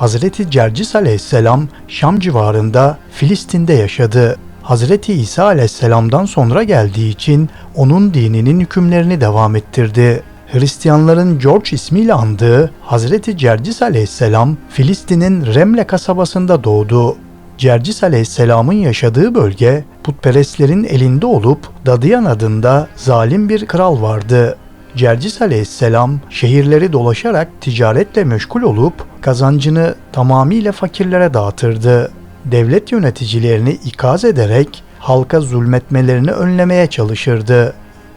Hazreti Cercis aleyhisselam Şam civarında Filistin'de yaşadı. Hazreti İsa aleyhisselamdan sonra geldiği için onun dininin hükümlerini devam ettirdi. Hristiyanların George ismiyle andığı Hazreti Cercis aleyhisselam Filistin'in Remle kasabasında doğdu. Cercis aleyhisselamın yaşadığı bölge putperestlerin elinde olup Dadiyan adında zalim bir kral vardı. Cercis aleyhisselam şehirleri dolaşarak ticaretle meşgul olup kazancını tamamıyla fakirlere dağıtırdı. Devlet yöneticilerini ikaz ederek halka zulmetmelerini önlemeye çalışırdı.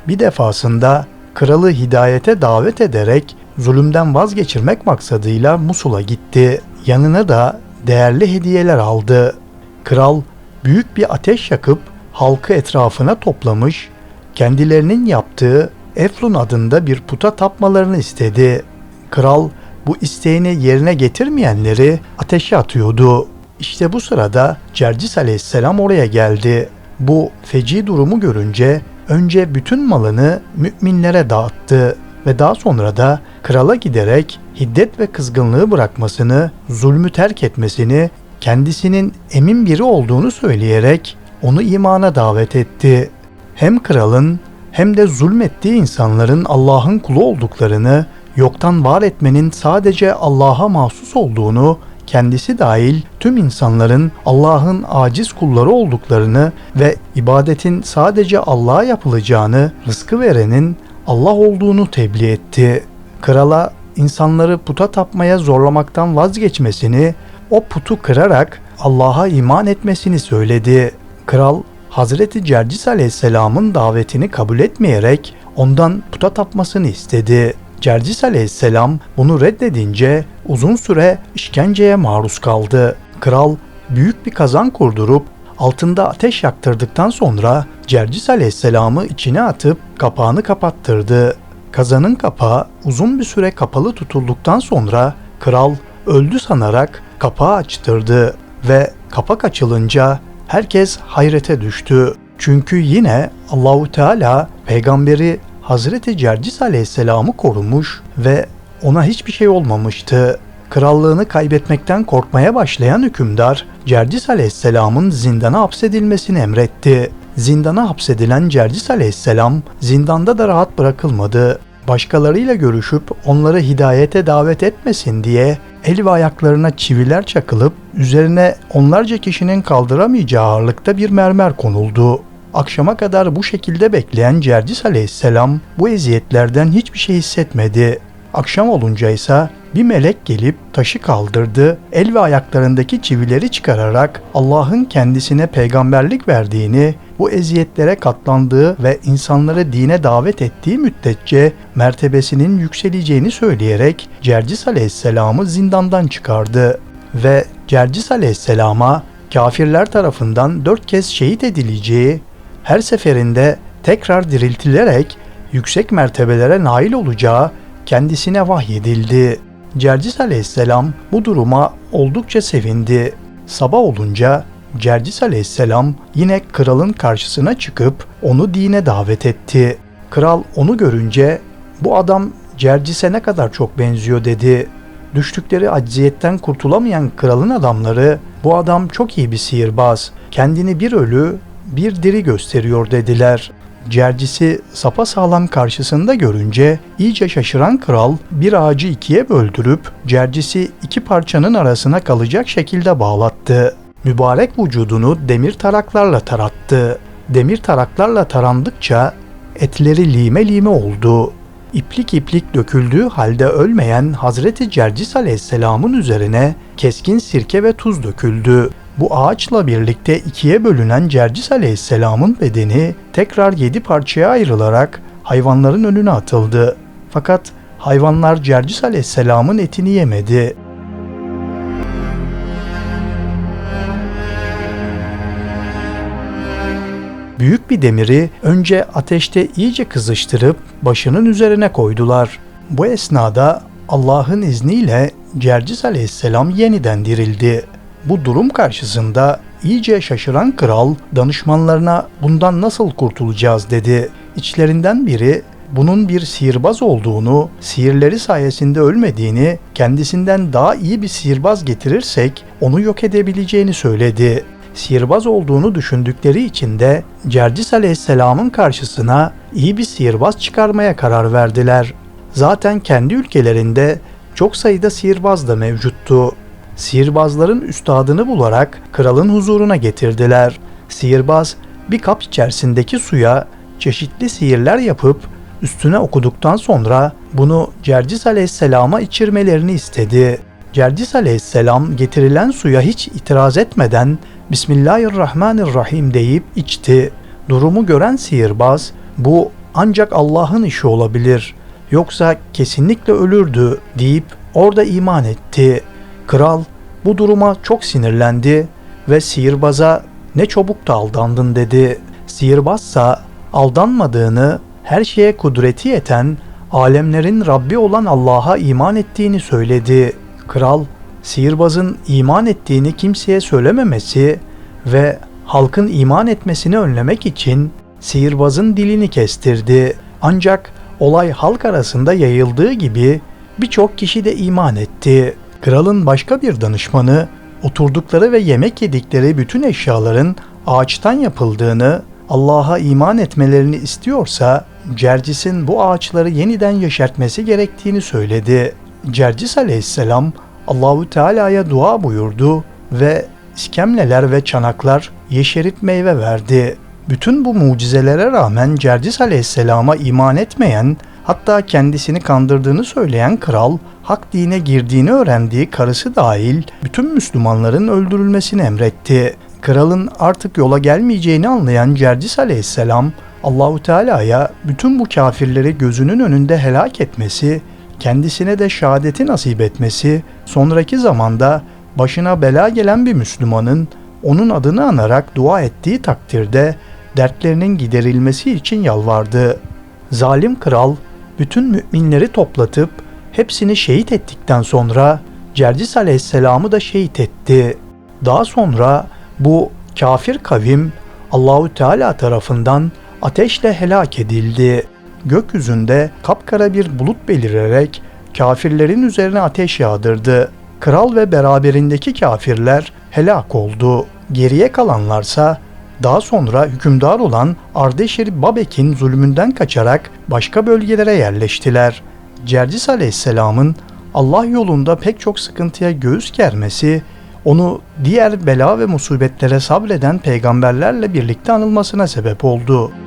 Bir defasında kralı hidayete davet ederek zulümden vazgeçirmek maksadıyla Musul'a gitti. Yanına da değerli hediyeler aldı. Kral büyük bir ateş yakıp halkı etrafına toplamış, kendilerinin yaptığı Eflun adında bir puta tapmalarını istedi. Kral bu isteğini yerine getirmeyenleri ateşe atıyordu. İşte bu sırada Cercis aleyhisselam oraya geldi. Bu feci durumu görünce önce bütün malını müminlere dağıttı ve daha sonra da krala giderek hiddet ve kızgınlığı bırakmasını, zulmü terk etmesini, kendisinin emin biri olduğunu söyleyerek onu imana davet etti. Hem kralın hem de zulmettiği insanların Allah'ın kulu olduklarını, yoktan var etmenin sadece Allah'a mahsus olduğunu, kendisi dahil tüm insanların Allah'ın aciz kulları olduklarını ve ibadetin sadece Allah'a yapılacağını, rızkı verenin Allah olduğunu tebliğ etti. Krala insanları puta tapmaya zorlamaktan vazgeçmesini, o putu kırarak Allah'a iman etmesini söyledi. Kral Hazreti Cercis aleyhisselamın davetini kabul etmeyerek ondan puta tapmasını istedi. Cercis aleyhisselam bunu reddedince uzun süre işkenceye maruz kaldı. Kral büyük bir kazan kurdurup altında ateş yaktırdıktan sonra Cercis aleyhisselamı içine atıp kapağını kapattırdı. Kazanın kapağı uzun bir süre kapalı tutulduktan sonra kral öldü sanarak kapağı açtırdı ve kapak açılınca herkes hayrete düştü. Çünkü yine Allahu Teala peygamberi Hazreti Cercis Aleyhisselam'ı korumuş ve ona hiçbir şey olmamıştı. Krallığını kaybetmekten korkmaya başlayan hükümdar Cercis Aleyhisselam'ın zindana hapsedilmesini emretti. Zindana hapsedilen Cercis Aleyhisselam zindanda da rahat bırakılmadı. Başkalarıyla görüşüp onları hidayete davet etmesin diye el ve ayaklarına çiviler çakılıp üzerine onlarca kişinin kaldıramayacağı ağırlıkta bir mermer konuldu. Akşama kadar bu şekilde bekleyen Cercis aleyhisselam bu eziyetlerden hiçbir şey hissetmedi. Akşam olunca ise bir melek gelip taşı kaldırdı, el ve ayaklarındaki çivileri çıkararak Allah'ın kendisine peygamberlik verdiğini, bu eziyetlere katlandığı ve insanları dine davet ettiği müddetçe mertebesinin yükseleceğini söyleyerek Cercis aleyhisselamı zindandan çıkardı. Ve Cercis aleyhisselama kafirler tarafından dört kez şehit edileceği, her seferinde tekrar diriltilerek yüksek mertebelere nail olacağı kendisine vahyedildi. Cercis aleyhisselam bu duruma oldukça sevindi. Sabah olunca Cercis aleyhisselam yine kralın karşısına çıkıp onu dine davet etti. Kral onu görünce bu adam Cercis'e ne kadar çok benziyor dedi. Düştükleri acziyetten kurtulamayan kralın adamları bu adam çok iyi bir sihirbaz. Kendini bir ölü bir diri gösteriyor dediler. Cercis'i sapa sağlam karşısında görünce iyice şaşıran kral bir ağacı ikiye böldürüp Cercis'i iki parçanın arasına kalacak şekilde bağlattı. Mübarek vücudunu demir taraklarla tarattı. Demir taraklarla tarandıkça etleri lime lime oldu. İplik iplik döküldüğü halde ölmeyen Hazreti Cercis Aleyhisselam'ın üzerine keskin sirke ve tuz döküldü. Bu ağaçla birlikte ikiye bölünen Cercis Aleyhisselam'ın bedeni tekrar yedi parçaya ayrılarak hayvanların önüne atıldı. Fakat hayvanlar Cercis Aleyhisselam'ın etini yemedi. Büyük bir demiri önce ateşte iyice kızıştırıp başının üzerine koydular. Bu esnada Allah'ın izniyle Cercis Aleyhisselam yeniden dirildi. Bu durum karşısında iyice şaşıran kral danışmanlarına bundan nasıl kurtulacağız dedi. İçlerinden biri bunun bir sihirbaz olduğunu, sihirleri sayesinde ölmediğini, kendisinden daha iyi bir sihirbaz getirirsek onu yok edebileceğini söyledi. Sihirbaz olduğunu düşündükleri için de Cercis Aleyhisselam'ın karşısına iyi bir sihirbaz çıkarmaya karar verdiler. Zaten kendi ülkelerinde çok sayıda sihirbaz da mevcuttu. Sihirbazların üstadını bularak kralın huzuruna getirdiler. Sihirbaz bir kap içerisindeki suya çeşitli sihirler yapıp üstüne okuduktan sonra bunu Cercis Aleyhisselam'a içirmelerini istedi. Cercis Aleyhisselam getirilen suya hiç itiraz etmeden Bismillahirrahmanirrahim deyip içti. Durumu gören sihirbaz bu ancak Allah'ın işi olabilir yoksa kesinlikle ölürdü deyip orada iman etti. Kral bu duruma çok sinirlendi ve sihirbaza ne çabuk da aldandın dedi. Sihirbazsa aldanmadığını, her şeye kudreti yeten, alemlerin Rabbi olan Allah'a iman ettiğini söyledi. Kral, sihirbazın iman ettiğini kimseye söylememesi ve halkın iman etmesini önlemek için sihirbazın dilini kestirdi. Ancak olay halk arasında yayıldığı gibi birçok kişi de iman etti. Kralın başka bir danışmanı oturdukları ve yemek yedikleri bütün eşyaların ağaçtan yapıldığını, Allah'a iman etmelerini istiyorsa Cercis'in bu ağaçları yeniden yeşertmesi gerektiğini söyledi. Cercis aleyhisselam Allahu Teala'ya dua buyurdu ve iskemleler ve çanaklar yeşerip meyve verdi. Bütün bu mucizelere rağmen Cercis aleyhisselama iman etmeyen, hatta kendisini kandırdığını söyleyen kral, hak dine girdiğini öğrendiği karısı dahil bütün Müslümanların öldürülmesini emretti. Kralın artık yola gelmeyeceğini anlayan Cercis aleyhisselam, Allahu Teala'ya bütün bu kafirleri gözünün önünde helak etmesi, kendisine de şehadeti nasip etmesi, sonraki zamanda başına bela gelen bir Müslümanın onun adını anarak dua ettiği takdirde dertlerinin giderilmesi için yalvardı. Zalim kral bütün müminleri toplatıp hepsini şehit ettikten sonra Cercis aleyhisselamı da şehit etti. Daha sonra bu kafir kavim Allahu Teala tarafından ateşle helak edildi. Gökyüzünde kapkara bir bulut belirerek kafirlerin üzerine ateş yağdırdı. Kral ve beraberindeki kafirler helak oldu. Geriye kalanlarsa daha sonra hükümdar olan Ardeşir Babek'in zulmünden kaçarak başka bölgelere yerleştiler. Cercis Aleyhisselam'ın Allah yolunda pek çok sıkıntıya göğüs germesi, onu diğer bela ve musibetlere sabreden peygamberlerle birlikte anılmasına sebep oldu.''